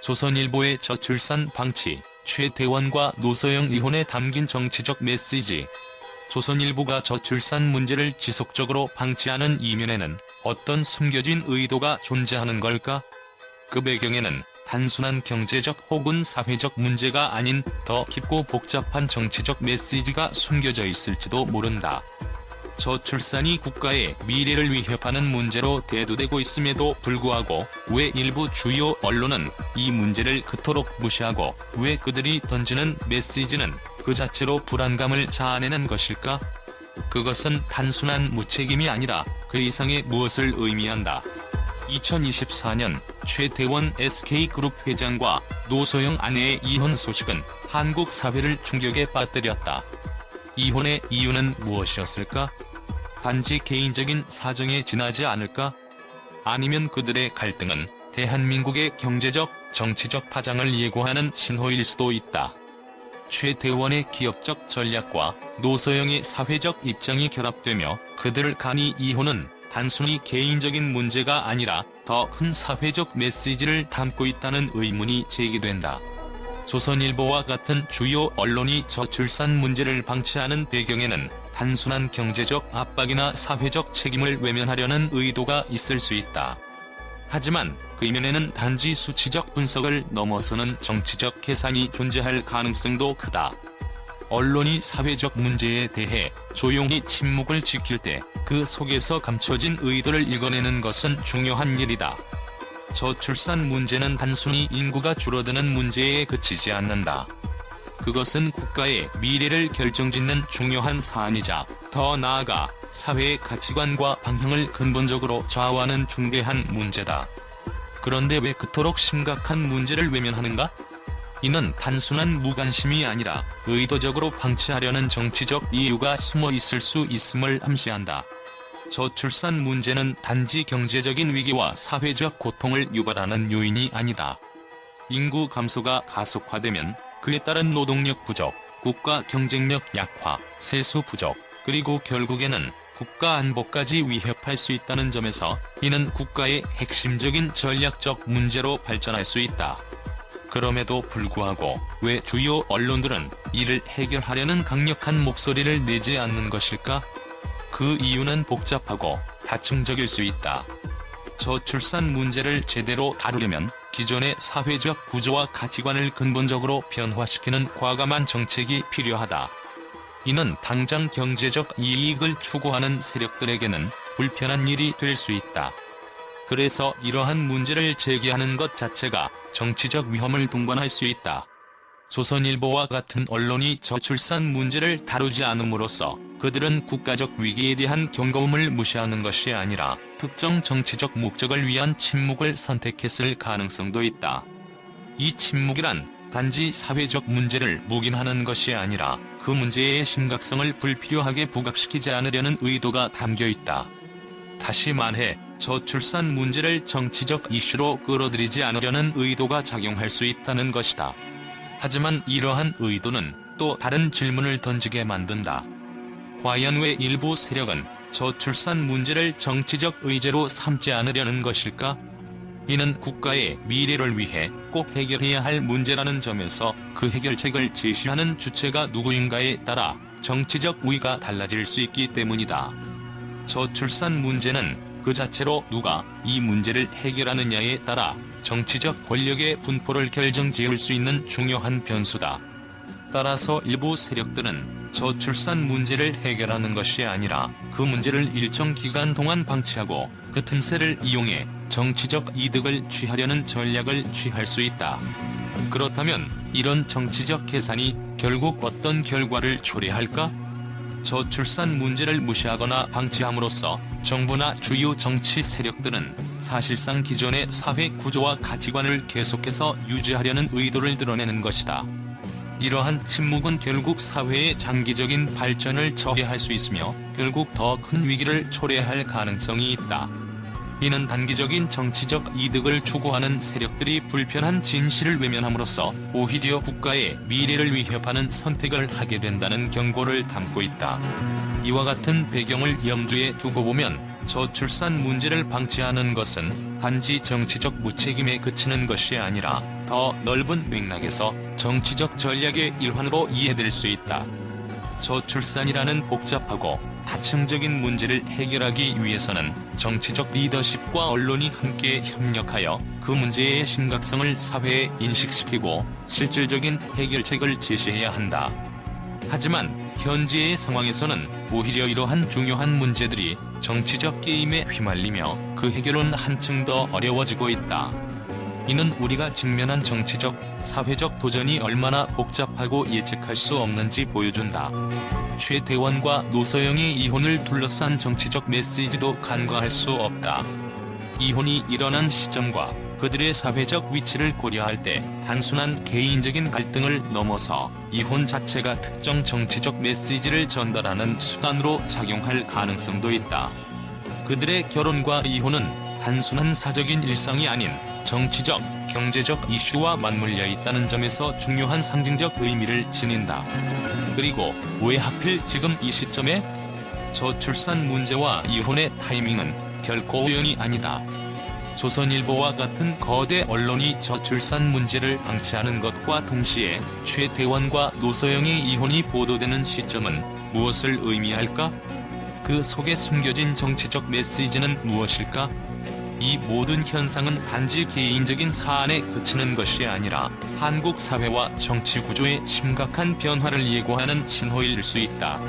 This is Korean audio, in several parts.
조선일보의 저출산 방치, 최대원과 노소영 이혼에 담긴 정치적 메시지. 조선일보가 저출산 문제를 지속적으로 방치하는 이면에는 어떤 숨겨진 의도가 존재하는 걸까? 그 배경에는 단순한 경제적 혹은 사회적 문제가 아닌 더 깊고 복잡한 정치적 메시지가 숨겨져 있을지도 모른다. 저출산이 국가의 미래를 위협하는 문제로 대두되고 있음에도 불구하고 왜 일부 주요 언론은 이 문제를 그토록 무시하고 왜 그들이 던지는 메시지는 그 자체로 불안감을 자아내는 것일까? 그것은 단순한 무책임이 아니라 그 이상의 무엇을 의미한다. 2024년 최대원 SK그룹 회장과 노소영 아내의 이혼 소식은 한국 사회를 충격에 빠뜨렸다. 이혼의 이유는 무엇이었을까? 단지 개인적인 사정에 지나지 않을까? 아니면 그들의 갈등은 대한민국의 경제적, 정치적 파장을 예고하는 신호일 수도 있다. 최대원의 기업적 전략과 노소영의 사회적 입장이 결합되며 그들 간이 이혼은 단순히 개인적인 문제가 아니라 더 큰 사회적 메시지를 담고 있다는 의문이 제기된다. 조선일보와 같은 주요 언론이 저출산 문제를 방치하는 배경에는 단순한 경제적 압박이나 사회적 책임을 외면하려는 의도가 있을 수 있다. 하지만 그 이면에는 단지 수치적 분석을 넘어서는 정치적 계산이 존재할 가능성도 크다. 언론이 사회적 문제에 대해 조용히 침묵을 지킬 때 그 속에서 감춰진 의도를 읽어내는 것은 중요한 일이다. 저출산 문제는 단순히 인구가 줄어드는 문제에 그치지 않는다. 그것은 국가의 미래를 결정짓는 중요한 사안이자 더 나아가 사회의 가치관과 방향을 근본적으로 좌우하는 중대한 문제다. 그런데 왜 그토록 심각한 문제를 외면하는가? 이는 단순한 무관심이 아니라 의도적으로 방치하려는 정치적 이유가 숨어 있을 수 있음을 암시한다. 저출산 문제는 단지 경제적인 위기와 사회적 고통을 유발하는 요인이 아니다. 인구 감소가 가속화되면 그에 따른 노동력 부족, 국가 경쟁력 약화, 세수 부족, 그리고 결국에는 국가 안보까지 위협할 수 있다는 점에서 이는 국가의 핵심적인 전략적 문제로 발전할 수 있다. 그럼에도 불구하고 왜 주요 언론들은 이를 해결하려는 강력한 목소리를 내지 않는 것일까? 그 이유는 복잡하고 다층적일 수 있다. 저출산 문제를 제대로 다루려면 기존의 사회적 구조와 가치관을 근본적으로 변화시키는 과감한 정책이 필요하다. 이는 당장 경제적 이익을 추구하는 세력들에게는 불편한 일이 될 수 있다. 그래서 이러한 문제를 제기하는 것 자체가 정치적 위험을 동반할 수 있다. 조선일보와 같은 언론이 저출산 문제를 다루지 않음으로써 그들은 국가적 위기에 대한 경고음을 무시하는 것이 아니라 특정 정치적 목적을 위한 침묵을 선택했을 가능성도 있다. 이 침묵이란 단지 사회적 문제를 묵인하는 것이 아니라 그 문제의 심각성을 불필요하게 부각시키지 않으려는 의도가 담겨 있다. 다시 말해 저출산 문제를 정치적 이슈로 끌어들이지 않으려는 의도가 작용할 수 있다는 것이다. 하지만 이러한 의도는 또 다른 질문을 던지게 만든다. 과연 왜 일부 세력은 저출산 문제를 정치적 의제로 삼지 않으려는 것일까? 이는 국가의 미래를 위해 꼭 해결해야 할 문제라는 점에서 그 해결책을 제시하는 주체가 누구인가에 따라 정치적 우위가 달라질 수 있기 때문이다. 저출산 문제는 그 자체로 누가 이 문제를 해결하느냐에 따라 정치적 권력의 분포를 결정지을 수 있는 중요한 변수다. 따라서 일부 세력들은 저출산 문제를 해결하는 것이 아니라 그 문제를 일정 기간 동안 방치하고 그 틈새를 이용해 정치적 이득을 취하려는 전략을 취할 수 있다. 그렇다면 이런 정치적 계산이 결국 어떤 결과를 초래할까? 저출산 문제를 무시하거나 방치함으로써 정부나 주요 정치 세력들은 사실상 기존의 사회 구조와 가치관을 계속해서 유지하려는 의도를 드러내는 것이다. 이러한 침묵은 결국 사회의 장기적인 발전을 저해할 수 있으며 결국 더 큰 위기를 초래할 가능성이 있다. 이는 단기적인 정치적 이득을 추구하는 세력들이 불편한 진실을 외면함으로써 오히려 국가의 미래를 위협하는 선택을 하게 된다는 경고를 담고 있다. 이와 같은 배경을 염두에 두고 보면 저출산 문제를 방치하는 것은 단지 정치적 무책임에 그치는 것이 아니라 더 넓은 맥락에서 정치적 전략의 일환으로 이해될 수 있다. 저출산이라는 복잡하고 다층적인 문제를 해결하기 위해서는 정치적 리더십과 언론이 함께 협력하여 그 문제의 심각성을 사회에 인식시키고 실질적인 해결책을 제시해야 한다. 하지만 현재의 상황에서는 오히려 이러한 중요한 문제들이 정치적 게임에 휘말리며 그 해결은 한층 더 어려워지고 있다. 이는 우리가 직면한 정치적, 사회적 도전이 얼마나 복잡하고 예측할 수 없는지 보여준다. 최대원과 노서영의 이혼을 둘러싼 정치적 메시지도 간과할 수 없다. 이혼이 일어난 시점과 그들의 사회적 위치를 고려할 때 단순한 개인적인 갈등을 넘어서 이혼 자체가 특정 정치적 메시지를 전달하는 수단으로 작용할 가능성도 있다. 그들의 결혼과 이혼은 단순한 사적인 일상이 아닌 정치적, 경제적 이슈와 맞물려 있다는 점에서 중요한 상징적 의미를 지닌다. 그리고 왜 하필 지금 이 시점에 저출산 문제와 이혼의 타이밍은 결코 우연이 아니다. 조선일보와 같은 거대 언론이 저출산 문제를 방치하는 것과 동시에 최대원과 노서영의 이혼이 보도되는 시점은 무엇을 의미할까? 그 속에 숨겨진 정치적 메시지는 무엇일까? 이 모든 현상은 단지 개인적인 사안에 그치는 것이 아니라 한국 사회와 정치 구조의 심각한 변화를 예고하는 신호일 수 있다.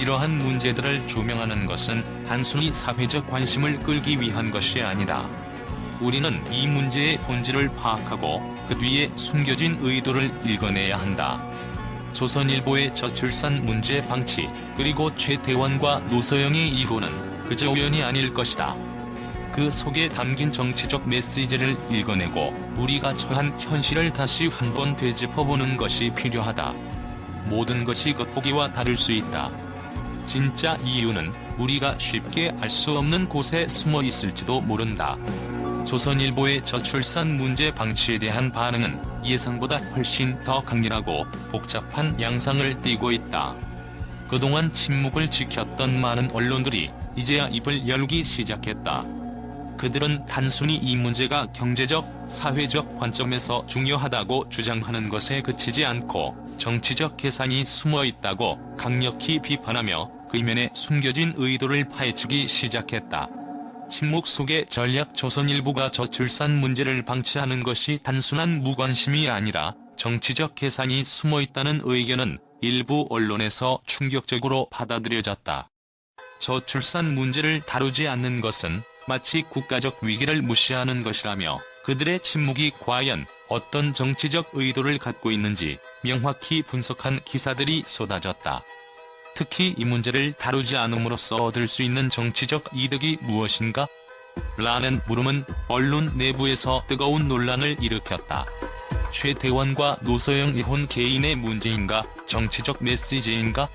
이러한 문제들을 조명하는 것은 단순히 사회적 관심을 끌기 위한 것이 아니다. 우리는 이 문제의 본질을 파악하고 그 뒤에 숨겨진 의도를 읽어내야 한다. 조선일보의 저출산 문제 방치, 그리고 최대원과 노서영의 이혼은 그저 우연이 아닐 것이다. 그 속에 담긴 정치적 메시지를 읽어내고 우리가 처한 현실을 다시 한번 되짚어보는 것이 필요하다. 모든 것이 겉보기와 다를 수 있다. 진짜 이유는 우리가 쉽게 알 수 없는 곳에 숨어 있을지도 모른다. 조선일보의 저출산 문제 방치에 대한 반응은 예상보다 훨씬 더 강렬하고 복잡한 양상을 띠고 있다. 그동안 침묵을 지켰던 많은 언론들이 이제야 입을 열기 시작했다. 그들은 단순히 이 문제가 경제적, 사회적 관점에서 중요하다고 주장하는 것에 그치지 않고 정치적 계산이 숨어 있다고 강력히 비판하며 그 이면에 숨겨진 의도를 파헤치기 시작했다. 침묵 속의 전략 조선일보가 저출산 문제를 방치하는 것이 단순한 무관심이 아니라 정치적 계산이 숨어 있다는 의견은 일부 언론에서 충격적으로 받아들여졌다. 저출산 문제를 다루지 않는 것은 마치 국가적 위기를 무시하는 것이라며 그들의 침묵이 과연 어떤 정치적 의도를 갖고 있는지 명확히 분석한 기사들이 쏟아졌다. 특히 이 문제를 다루지 않음으로써 얻을 수 있는 정치적 이득이 무엇인가? 라는 물음은 언론 내부에서 뜨거운 논란을 일으켰다. 최대원과 노서영 이혼 개인의 문제인가 정치적 메시지인가?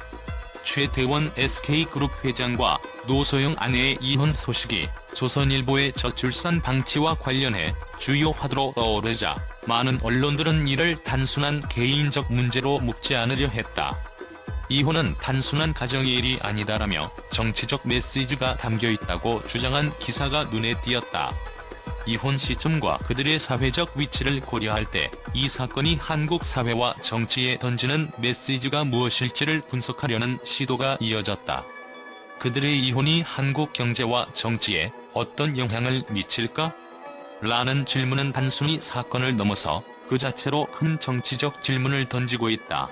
최대원 SK그룹 회장과 노소영 아내의 이혼 소식이 조선일보의 저출산 방치와 관련해 주요 화두로 떠오르자 많은 언론들은 이를 단순한 개인적 문제로 묻지 않으려 했다. 이혼은 단순한 가정의 일이 아니다라며 정치적 메시지가 담겨 있다고 주장한 기사가 눈에 띄었다. 이혼 시점과 그들의 사회적 위치를 고려할 때 이 사건이 한국 사회와 정치에 던지는 메시지가 무엇일지를 분석하려는 시도가 이어졌다. 그들의 이혼이 한국 경제와 정치에 어떤 영향을 미칠까? 라는 질문은 단순히 사건을 넘어서 그 자체로 큰 정치적 질문을 던지고 있다.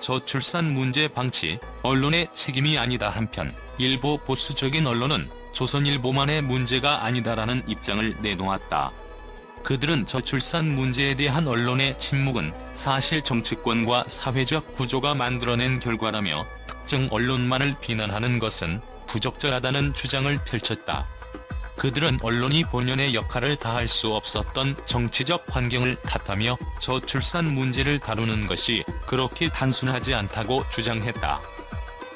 저출산 문제 방치, 언론의 책임이 아니다 한편 일부 보수적인 언론은 조선일보만의 문제가 아니다라는 입장을 내놓았다. 그들은 저출산 문제에 대한 언론의 침묵은 사실 정치권과 사회적 구조가 만들어낸 결과라며 특정 언론만을 비난하는 것은 부적절하다는 주장을 펼쳤다. 그들은 언론이 본연의 역할을 다할 수 없었던 정치적 환경을 탓하며 저출산 문제를 다루는 것이 그렇게 단순하지 않다고 주장했다.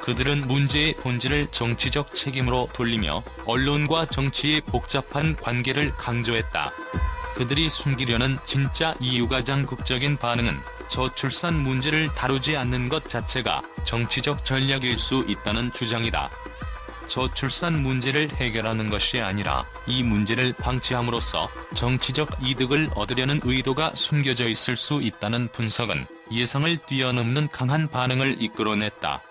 그들은 문제의 본질을 정치적 책임으로 돌리며 언론과 정치의 복잡한 관계를 강조했다. 그들이 숨기려는 진짜 이유가 장극적인 반응은 저출산 문제를 다루지 않는 것 자체가 정치적 전략일 수 있다는 주장이다. 저출산 문제를 해결하는 것이 아니라 이 문제를 방치함으로써 정치적 이득을 얻으려는 의도가 숨겨져 있을 수 있다는 분석은 예상을 뛰어넘는 강한 반응을 이끌어냈다.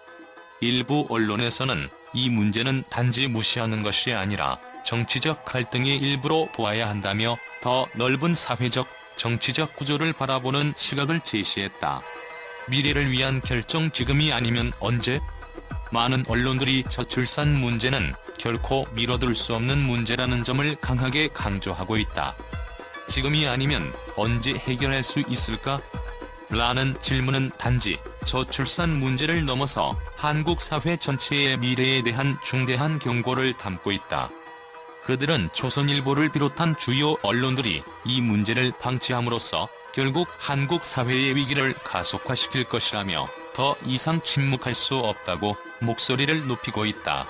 일부 언론에서는 이 문제는 단지 무시하는 것이 아니라 정치적 갈등의 일부로 보아야 한다며 더 넓은 사회적, 정치적 구조를 바라보는 시각을 제시했다. 미래를 위한 결정 지금이 아니면 언제? 많은 언론들이 저출산 문제는 결코 미뤄둘 수 없는 문제라는 점을 강하게 강조하고 있다. 지금이 아니면 언제 해결할 수 있을까? 라는 질문은 단지 저출산 문제를 넘어서 한국 사회 전체의 미래에 대한 중대한 경고를 담고 있다. 그들은 조선일보를 비롯한 주요 언론들이 이 문제를 방치함으로써 결국 한국 사회의 위기를 가속화시킬 것이라며 더 이상 침묵할 수 없다고 목소리를 높이고 있다.